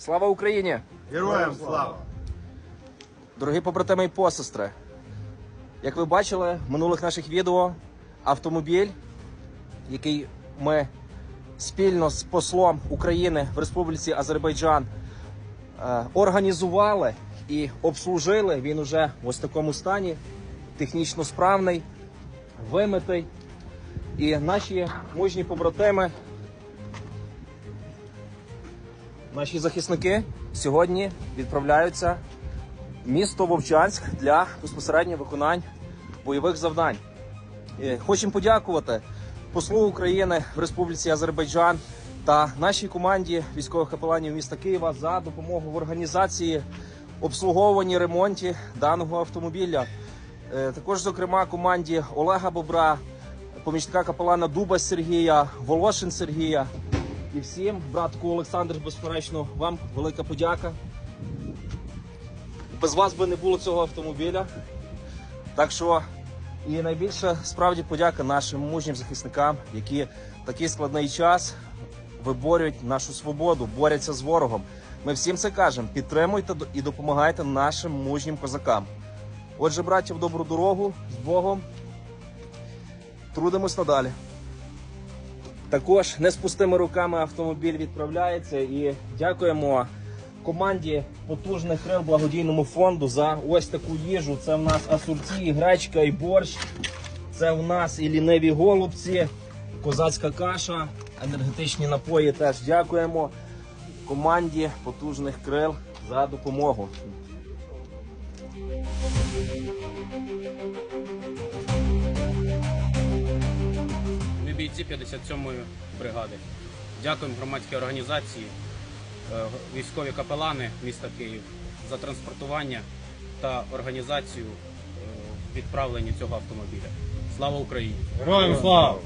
Слава Україні! Героям слава! Дорогі побратими і посестри! Як ви бачили в минулих наших відео, автомобіль, який ми спільно з послом України в Республіці Азербайджан е, організували і обслужили, він уже в ось такому стані, технічно справний, вимитий. І наші мужні побратими, наші захисники сьогодні відправляються місто Вовчанськ для безпосередньо виконань бойових завдань. Е, Хочемо подякувати послу України в Республіці Азербайджан та нашій команді військових капеланів міста Києва за допомогу в організації обслуговуванні ремонті даного автомобіля. Е, Також, зокрема, команді Олега Бобра, помічника капелана Дуба Сергія, Волошин Сергія і всім, братку Олександр, безперечно, вам велика подяка. Без вас би не було цього автомобіля. Так що і найбільше справді подяка нашим мужнім захисникам, які в такий складний час виборюють нашу свободу, борються з ворогом. Ми всім це кажемо: підтримуйте і допомагайте нашим мужнім козакам. Отже, браття, в добру дорогу з Богом. Трудимось надалі. Також не з пустими руками автомобіль відправляється і дякуємо команді потужних крил благодійному фонду за ось таку їжу. Це в нас асорті, гречка і борщ. Це в нас і ліниві голубці, козацька каша, енергетичні напої. Теж дякуємо команді потужних крил за допомогу. Бійці 57-ї бригади. Дякуємо громадській організації, е, військові капелани міста Київ за транспортування та організацію е, відправлення цього автомобіля. Слава Україні! Героям слава!